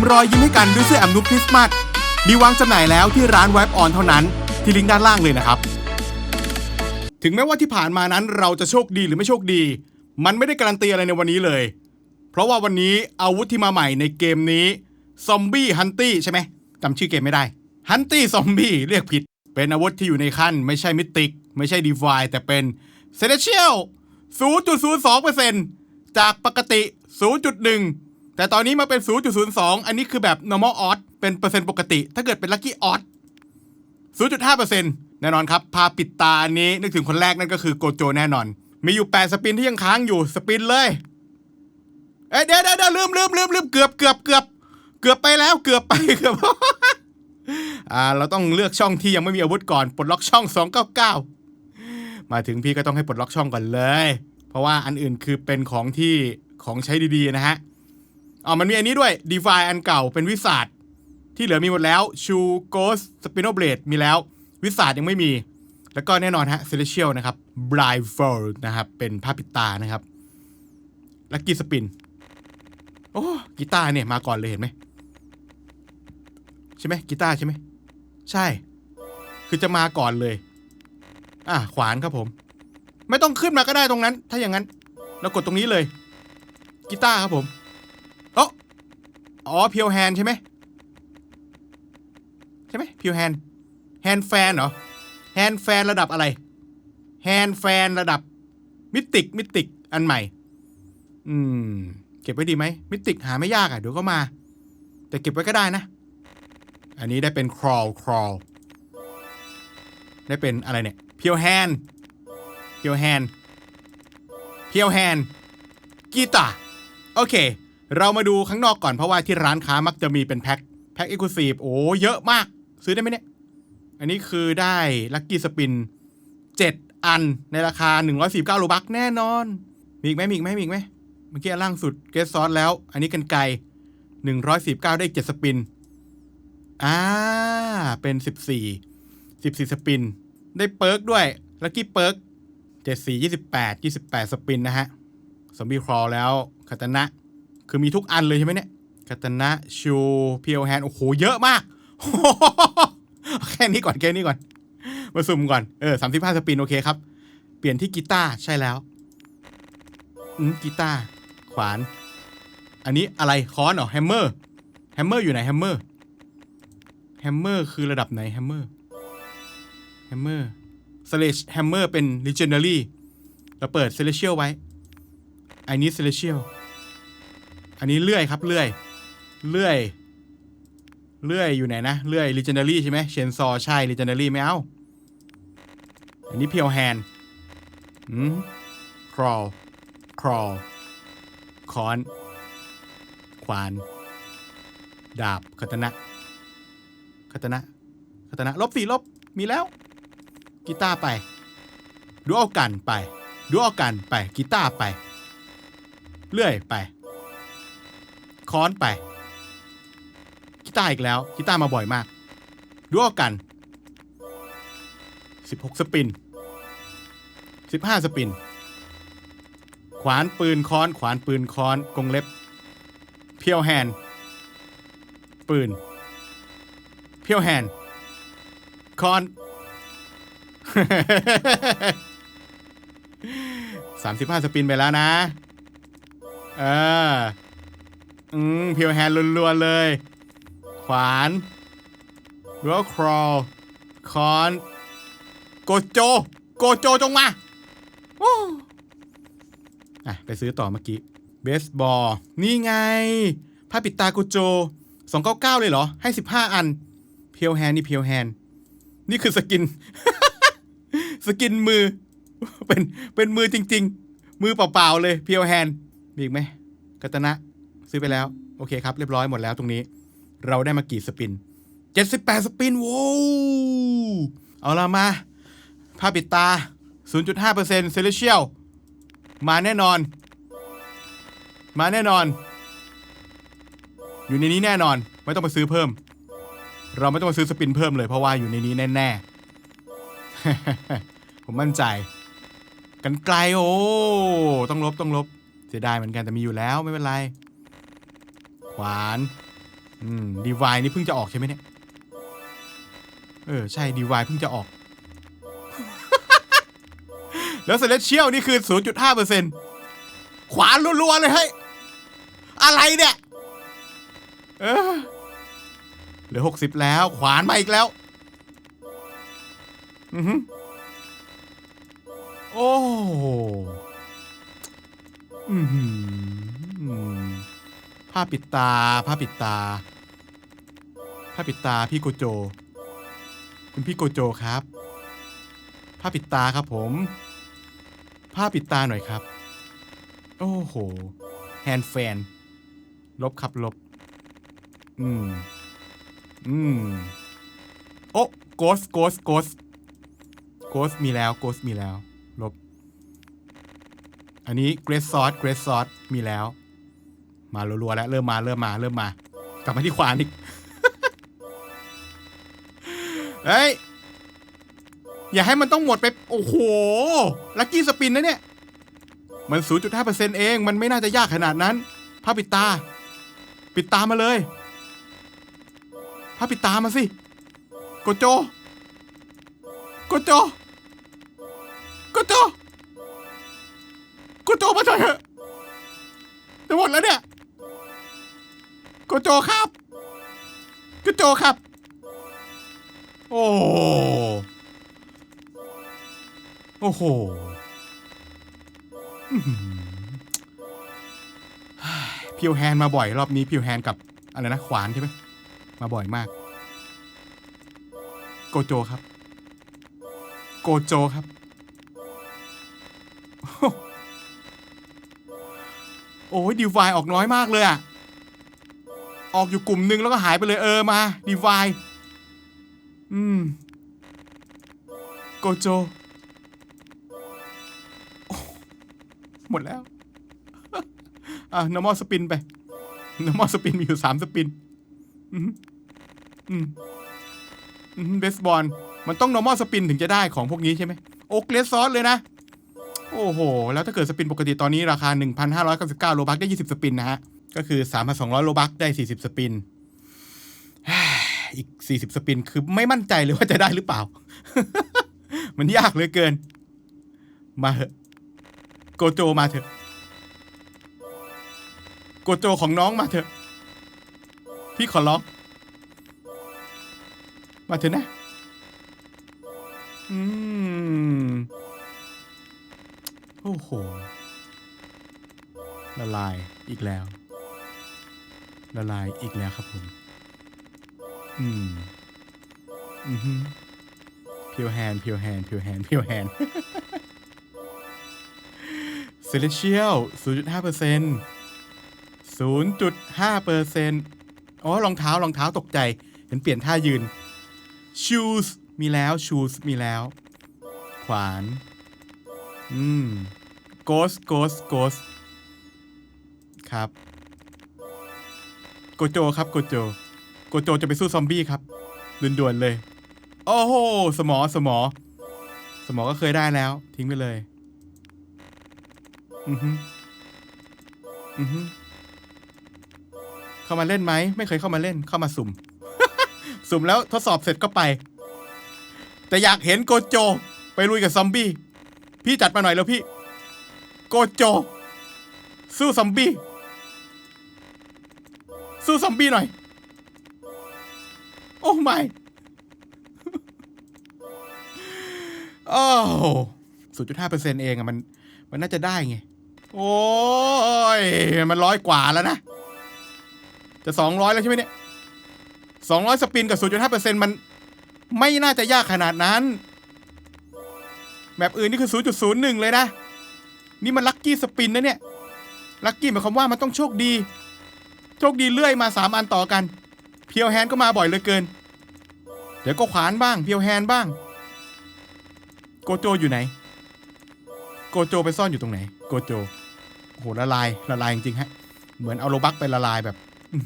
มรอยยิ้มให้กันด้วยเสื้อแอมนุกคริสต์มาสมีวางจำหน่ายแล้วที่ร้าน Wipe On เท่านั้น ที่ลิงก์ด้านล่างเลยนะครับ ถึงแม้ว่าที่ผ่านมานั้นเราจะโชคดีหรือไม่โชคดี มันไม่ได้การันตีอะไรในวันนี้เลย เพราะว่าวันนี้อาวุธที่มาใหม่ในเกมนี้ซอมบี้ฮันตี้ใช่ไหมจำชื่อเกมไม่ได้ฮันตี้ซอมบี้เรียกผิด เป็นอาวุธที่อยู่ในขั้น ไม่ใช่มิติก ไม่ใช่ดีฟายแต่เป็นเซเลเชียล0.02%จากปกติ 0.1 แต่ตอนนี้มาเป็น 0.02 อันนี้คือแบบ normal odd เป็นเปอร์เซ็นต์ปกติ ถ้าเกิดเป็น lucky odd 0.5%แน่นอนครับ พาปิดตาอันนี้นึกถึงคนแรกนั่นก็คือโกโจแน่นอน มีอยู่ 8 สปินที่ยังค้างอยู่ สปินเลย เอ้ยเดี๋ยวเดี๋ยวเดี๋ยวลืมลืมลืมลืมเกือบเกือบเกือบเกือบไปแล้วเกือบไปเกือบอ่าเราต้องเลือกช่องที่ยังไม่มีอาวุธก่อน ปลดล็อกช่อง 299 มาถึงพี่ก็ต้องให้ปลดล็อกช่องก่อนเลย เพราะว่าอันอื่นคือเป็นของที่ของใช้ดีๆนะฮะ อ๋อมันมีอันนี้ด้วย d e f i อันเก่าเป็นวิสาดที่เหลือมีหมดแล้วชูโกสสปิโนเบลดมีแล้ว วิสาดยังไม่มี แล้วก็แน่นอนฮะเซเลเชียลนะครับบรายโฟลนะครับ เป็นผ้าปิดตานะครับลักกี้สปิน โอ้กีตาร์เนี่ยมาก่อนเลยเห็นไหมใช่ไหมกีตาร์ใช่ไหมใช่ คือจะมาก่อนเลย อะขวานครับผม ไม่ต้องขึ้นมาก็ได้ตรงนั้น ถ้าอย่างนั้น เรากดตรงนี้เลยกีตาร์ครับผม อ๋อเพียวแฮนใช่ไหมใช่ไหมเพียวแฮนแฮนแฟนเหรอแฮนแฟนระดับอะไรแฮนแฟนระดับมิติกมิติกอันใหม่ อืม เก็บไว้ดีไหมมิติกหาไม่ยากอะเดี๋ยวก็มา แต่เก็บไว้ก็ได้นะ อันนี้ได้เป็นครอลครอลได้เป็นอะไรเนี่ยเพียวแฮนเพียวแฮนเพียวแฮนกีตาร์โอเค เรามาดูข้างนอกก่อนเพราะว่าที่ร้านค้ามักจะมีเป็นแพ็คแพ็คเอ็กซ์คลูซีฟโอ้เยอะมาก ซื้อได้ไหมเนี่ย อันนี้คือได้ลัคกี้สปิน7อันในราคา 149โลบักแน่นอน มีอีกไหมมีอีกไหมมีอีกไหมเมื่อกี้อันล่างสุดเกสซอสแล้ว อันนี้กันไกลหนึ่งร้อยสิบเก้าได้เจ็ดสปิน อ่า เป็นสิบสี่สิบสี่สปิน ได้เปิร์กด้วย ลัคกี้เปิร์กเจ็ดสี่ยี่สิบแปดยี่สิบแปดสปินนะฮะ สมบีครอแล้วคาตานะ คือมีทุกอันเลยใช่ไหมเนี่ยคาตนะชูเพียวแฮนโอ้โหเยอะมาก แค่นี้ก่อนแค่นี้ก่อน มาสุ่มก่อน เออสามสิบห้าสปินโอเคครับ เปลี่ยนที่กีตาร์ใช่แล้วอืมกีตาร์ขวาน อันนี้อะไรค้อนเหรอแฮมเมอร์แฮมเมอร์อยู่ไหนแฮมเมอร์แฮมเมอร์คือระดับไหนแฮมเมอร์แฮมเมอร์สเลชแฮมเมอร์เป็น legendary เราเปิด celestial ไว้อันนี้ celestial อันนี้เลื่อยครับเลื่อยเลื่อยเลื่อยอยู่ไหนนะเลื่อย legendary ใช่ไหมเชนซอใช่ legendary ไม่เอา อันนี้เพียวแฮนอืม crawl ครอลค้อนขวาน ดาบคาตนะคาตนะคาตนะ ลบสี่ลบ มีแล้ว กีตาร์ไป ดูเอากันไป ดูเอากันไป กีตาร์ไป เลื่อยไป ค้อนไปกีตาร์อีกแล้วกีตาร์มาบ่อยมาก ดูเอากัน 16 สปิน 15 สปิน ขวานปืนค้อน ขวานปืนค้อนกงเล็บ เพียวแฮนปืน เพียวแฮนค้อนสามสิบห้าสปินไปแล้วนะ เออ อืมเพียวแฮนรัวๆเลย ขวานรัวครอลคอนโกโจ โกโจจงมาโอ้อะ ไปซื้อต่อเมื่อกี้ เบสบอล นี่ไง ผ้าปิดตาโกโจ 299 เลยเหรอ ให้ 15 อัน เพียวแฮนนี่เพียวแฮน นี่คือสกิน สกินมือ เป็น เป็นมือจริง ๆ มือเปล่า ๆ เลย เพียวแฮน มีอีกไหมกัตนะ ซื้อไปแล้ว โอเคครับ เรียบร้อยหมดแล้วตรงนี้ เราได้มากี่สปิน 78 สปินโว้เอาละมาผ้าปิดตา 0.5%เซเลเชียลมาแน่นอน มาแน่นอน อยู่ในนี้แน่นอน ไม่ต้องไปซื้อเพิ่ม เราไม่ต้องไปซื้อสปินเพิ่มเลยเพราะว่าอยู่ในนี้แน่ๆ ผมมั่นใจ กันไกลโอ้ ต้องลบต้องลบ เสียดายเหมือนกันแต่มีอยู่แล้วไม่เป็นไร วานอืมดีวายนี่เพิ่งจะออกใช่ไหมเนี่ยเออใช่ดีวายเพิ่งจะออก แล้วเซเลเชียลนี่คือ 0.5เปอร์เซ็นขวานรัวๆเลยเฮ้ยอะไรเนี่ยเออเหลือหกสิบแล้ว ขวานมาอีกแล้ว อือหือโอ้อือหือ ผ้าปิดตา ผ้าปิดตา ผ้าปิดตาพี่โกโจ คุณพี่โกโจครับ ผ้าปิดตาครับผม ผ้าปิดตาหน่อยครับ โอ้โห แฮนด์แฟน ลบครับลบ อืม อืม โอ้โกสโกสโกสโกสมีแล้วโกสมีแล้ว ลบ อันนี้เกรซซอสเกรซซอสมีแล้ว มารัวๆแล้วเริ่มมาเริ่มมาเริ่มมา กลับมาที่ขวานอีกเฮ้ยอย่าให้มันต้องหมดไป โอ้โห ลักกี้สปินนะเนี่ย มัน 0.5%เอง มันไม่น่าจะยากขนาดนั้นผ้าปิดตา ปิดตามาเลยผ้าปิดตามาสิ โกโจ โกโจ โกโจ โกโจมาหน่อยเถอะจะหมดแล้วเนี่ย โกโจครับโกโจครับ โอ้โหโอ้โหพิวแฮนมาบ่อยรอบนี้พิวแฮนกับอะไรนะขวานใช่ไหมมาบ่อยมาก โกโจครับ โกโจครับ โอ้ยดีวายออกน้อยมากเลยอะ ออกอยู่กลุ่มหนึ่งแล้วก็หายไปเลยเออมาดีวายอืมโกโจ หมดแล้ว อะ normal spin ไป normal spin มีอยู่สามสปิน อืมอืมเบสบอลมันต้อง normal spin ถึงจะได้ของพวกนี้ใช่ไหมโอเกรสซอสเลยนะ โอ้โห แล้วถ้าเกิดสปินปกติตอนนี้ราคา 1,599 โลบักได้ 20 สปินนะฮะ ก็คือ 3,200 โลบักได้ 40 สปิน อีก 40 สปิน คือไม่มั่นใจเลยว่าจะได้หรือเปล่า มันยากเหลือเกิน มาเถอะ โกโจมาเถอะ โกโจของน้องมาเถอะ พี่ขอร้อง มาเถอะนะ อืม โอ้โหละลายอีกแล้ว ละลายอีกแล้วครับผม อืม อือฮึเพียวแฮนเพียวแฮนเพียวแฮนเพียวแฮนเซเลเชียล0.5เปอร์เซ็นต์0.5เปอร์เซ็นต์อ๋อรองเท้ารองเท้าตกใจ เห็นเปลี่ยนท่ายืน shoes มีแล้ว shoes มีแล้ว ขวาน อืม ghost ghost ghost ครับ โกโจครับโกโจ โกโจจะไปสู้ซอมบี้ครับด่วนๆเลย โอ้โห สมอสมอ สมอก็เคยได้แล้ว ทิ้งไปเลย อือฮึอือฮึเข้ามาเล่นไหม ไม่เคยเข้ามาเล่น เข้ามาสุ่ม สุ่มแล้วทดสอบเสร็จก็ไป แต่อยากเห็นโกโจ ไปลุยกับซอมบี้ พี่จัดมาหน่อยแล้วพี่ โกโจ สู้ซอมบี้ สู้ซอมบี้หน่อย โอ้ไม่โอ้ศูนย์จุดห้าเปอร์เซ็นเองอะมัน มันน่าจะได้ไง โอ้ย มันร้อยกว่าแล้วนะ จะสองร้อยแล้วใช่ไหมเนี่ยสองร้อยสปินกับศูนย์จุดห้าเปอร์เซ็นมัน ไม่น่าจะยากขนาดนั้นแบบอื่นนี่คือ0.01เลยนะ นี่มันลัคกี้สปินนะเนี่ย ลัคกี้หมายความว่ามันต้องโชคดี โชคดีเลื่อยมา3อันต่อกัน เพียวแฮนก็มาบ่อยเหลือเกิน เดี๋ยวก็ขวานบ้าง เพียวแฮนบ้าง โกโจอยู่ไหน โกโจไปซ่อนอยู่ตรงไหน โกโจโอ้โหละลายละลายจริงๆฮะ เหมือนเอาโลบักไปละลายแบบ อื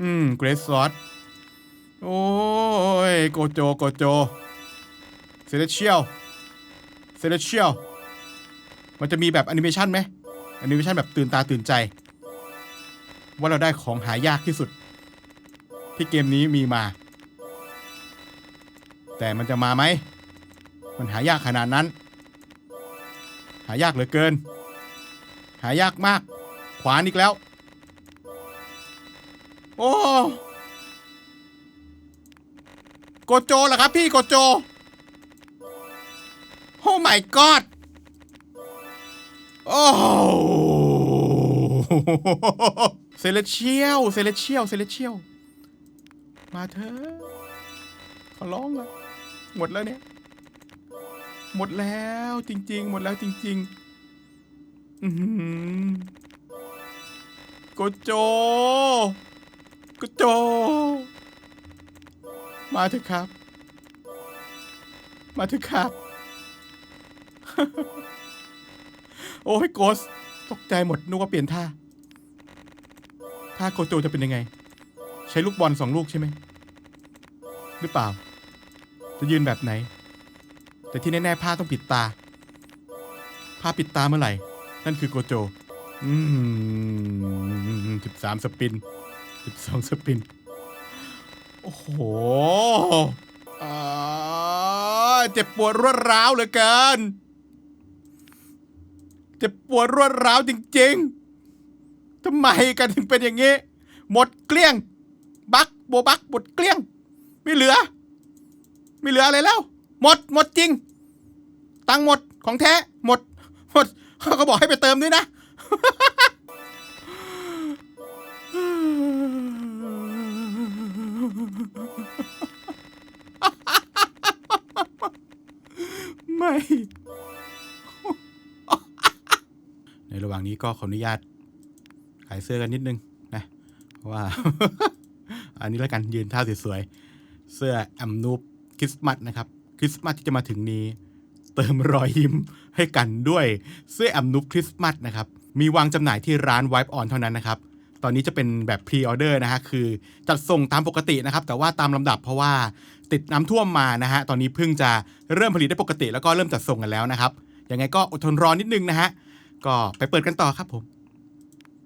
อืมเกรสซอสโอ้ยโกโจโกโจเซเลเชียลเซเลเชียลมันจะมีแบบแอนิเมชันไหมแอนิเมชันแบบตื่นตาตื่นใจ ว่าเราได้ของหายากที่สุด ที่เกมนี้มีมา แต่มันจะมาไหม มันหายากขนาดนั้น หายากเหลือเกิน หายากมาก ขวานอีกแล้ว โอ้โกโจเหรอครับพี่โกโจ โอ้ my god โอ้ เซเลเชียลเซเลเชียลเซเลเชียลมาเถอะขอร้องละหมดแล้วเนี่ย หมดแล้วจริง ๆ หมดแล้วจริง ๆ อือหือโกโจโกโจ มาเถอะครับ มาเถอะครับ โอ้ยโกสตกใจหมดนึกว่าเปลี่ยนท่า ท่าโกโจจะเป็นยังไง ใช้ลูกบอลสองลูกใช่ไหม หรือเปล่า จะยืนแบบไหน แต่ที่แน่ๆผ้าต้องปิดตา ผ้าปิดตาเมื่อไหร่ นั่นคือโกโจ อืมสิบสามสปินสิบสองสปิน โอ้โหเจ็บปวดรวดร้าวเหลือเกิน เจ็บปวดรวดร้าวจริง ๆ ทำไมกันถึงเป็นอย่างนี้ หมดเกลี้ยง บักโบบักหมดเกลี้ยง ไม่เหลือ ไม่เหลืออะไรแล้ว หมดหมดจริง ตังค์หมดของแท้หมดหมดเขาก็บอกให้ไปเติมด้วยนะไม่ ในระหว่างนี้ก็ขออนุญาต ขายเสื้อกันนิดนึงนะว่า อันนี้แล้วกันยืนท่าสวยๆเสื้อแอมนูบคริสต์มาสนะครับคริสต์มาสที่จะมาถึงนี้ เติมรอยยิ้มให้กันด้วยเสื้อแอมนูบคริสต์มาสนะครับมีวางจำหน่ายที่ร้าน Wipe On เท่านั้นนะครับตอนนี้จะเป็นแบบพรีออเดอร์นะฮะคือจัดส่งตามปกตินะครับ แต่ว่าตามลำดับเพราะว่าติดน้ำท่วมมานะฮะตอนนี้เพิ่งจะเริ่มผลิตได้ปกติ แล้วก็เริ่มจัดส่งกันแล้วนะครับยังไงก็อดทนรอนิดนึงนะฮะก็ไปเปิดกันต่อครับผม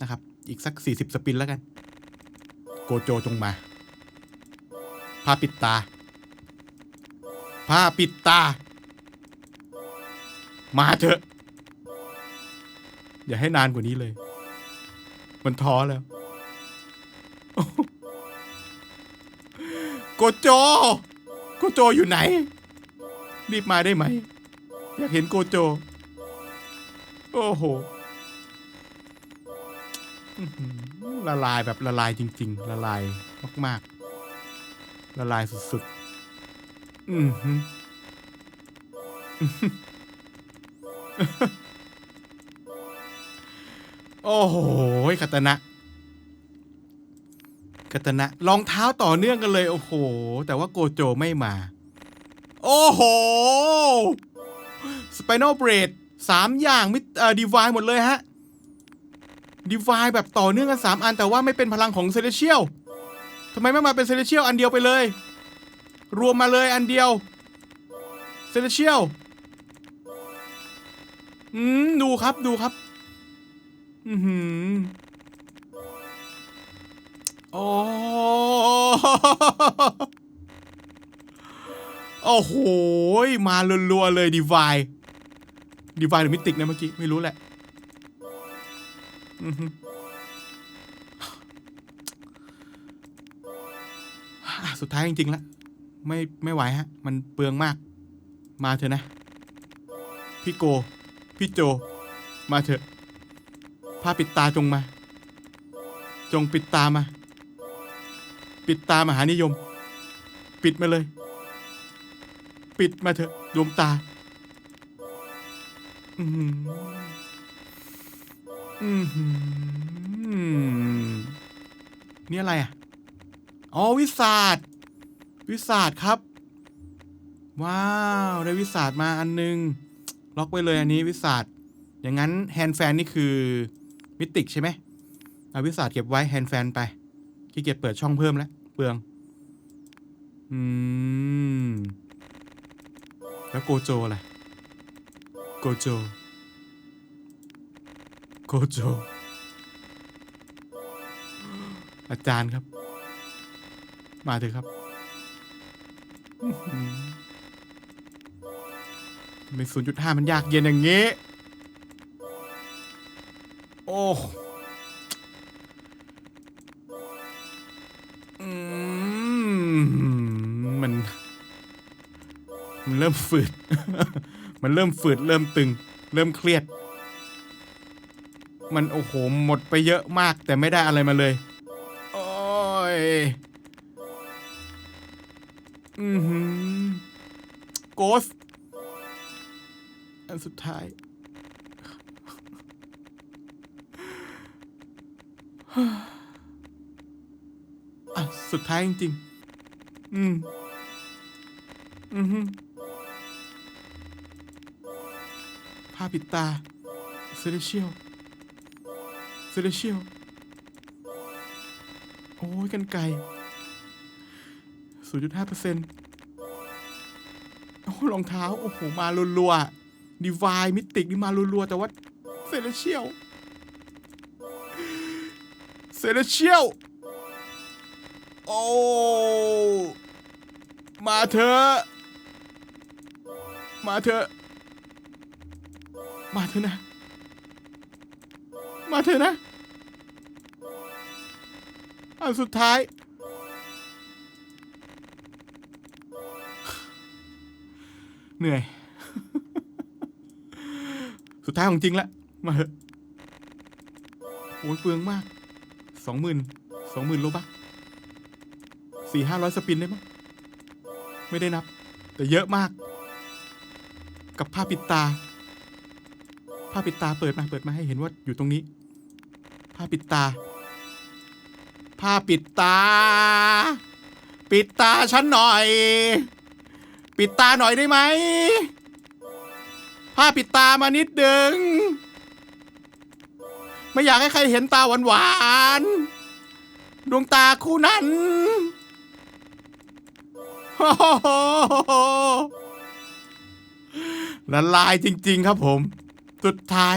นะครับ อีกสัก 40 สปินแล้วกัน โกโจจงมา ผ้าปิดตา ผ้าปิดตา มาเถอะ อย่าให้นานกว่านี้เลย มันท้อแล้ว โกโจ โกโจอยู่ไหน รีบมาได้ไหม อยากเห็นโกโจ โอ้โห ละลายแบบละลายจริง ๆ ละลายมากๆ ละลายสุดๆ อือหือโอ้โหคาตนะคาตนะรองเท้าต่อเนื่องกันเลย โอ้โห แต่ว่าโกโจไม่มา โอ้โห สไปนอลเบรดสามอย่างมิเอ่อดีวายหมดเลยฮะ ดีวายแบบต่อเนื่องกันสามอัน แต่ว่าไม่เป็นพลังของเซเลเชียลทำไมไม่มาเป็นเซเลเชียลอันเดียวไปเลย รวมมาเลยอันเดียวเซเลเชียลอืมดูครับดูครับ อือหือโอ้โอ้โห มารัวๆเลยดีวายดีวายหรือมิติกนะเมื่อกี้ ไม่รู้แหละ สุดท้ายจริงๆแล้วไม่ไม่ไหวฮะ มันเปลืองมาก มาเถอะนะ พี่โก พี่โจ มาเถอะผ้าปิดตาจงมา จงปิดตามา ปิดตามหานิยม ปิดมาเลย ปิดมาเถอะดวงตา อือหื ออือหือนี่อะไรอะ อ๋อ วิสาดวิสาดครับ ว้าว ได้วิสาดมาอันนึง ล็อกไว้เลยอันนี้วิสาดอย่างนั้นแฮนด์แฟนนี่คือ มิติกใช่ไหมเอาวิสาดเก็บไว้แฮนด์แฟนไปขี้เกียจเปิดช่องเพิ่มแล้วเปลือง อืม แล้วโกโจล่ะโกโจ โกโจโอาจารย์ครับ มาเถอะครับอื้อหือทำไมศูนย์จุดห้ามันยากเย็นอย่างงี้ โอ้มัน มันเริ่มฝืด มันเริ่มฝืด เริ่มตึง เริ่มเครียด มันโอ้โหหมดไปเยอะมากแต่ไม่ได้อะไรมาเลย โอ้ย อือหือโกส อันสุดท้าย อะ สุดท้ายจริงๆ อืม อือหือผ้าปิดตาเซเลเชียล เซเลเชียล โอ้ยกันไกศูนย์จุดห้าเปอร์เซ็นต์โอ้รองเท้า โอ้โห มารัวๆดีวายมิติกนี่มารัวๆแต่ว่าเซเลเชียล เซเลเชียล โอ้ มาเถอะ มาเถอะ มาเถอะนะ มาเถอะนะ อันสุดท้าย เหนื่อย สุดท้ายของจริงละ มาเถอะโอ้ยเปลืองมาก สองหมื่น สองหมื่นโลบักสี่ห้าร้อยสปินได้มั้งไม่ได้นับ แต่เยอะมาก กับผ้าปิดตา ผ้าปิดตาเปิดมา เปิดมาให้เห็นว่าอยู่ตรงนี้ ผ้าปิดตา ผ้าปิดตา ปิดตาฉันหน่อย ปิดตาหน่อยได้ไหมผ้าปิดตามานิดดึง ไม่อยากให้ใครเห็นตาหวานหวานๆดวงตาคู่นั้นละลายจริง ๆ ครับผม สุดท้าย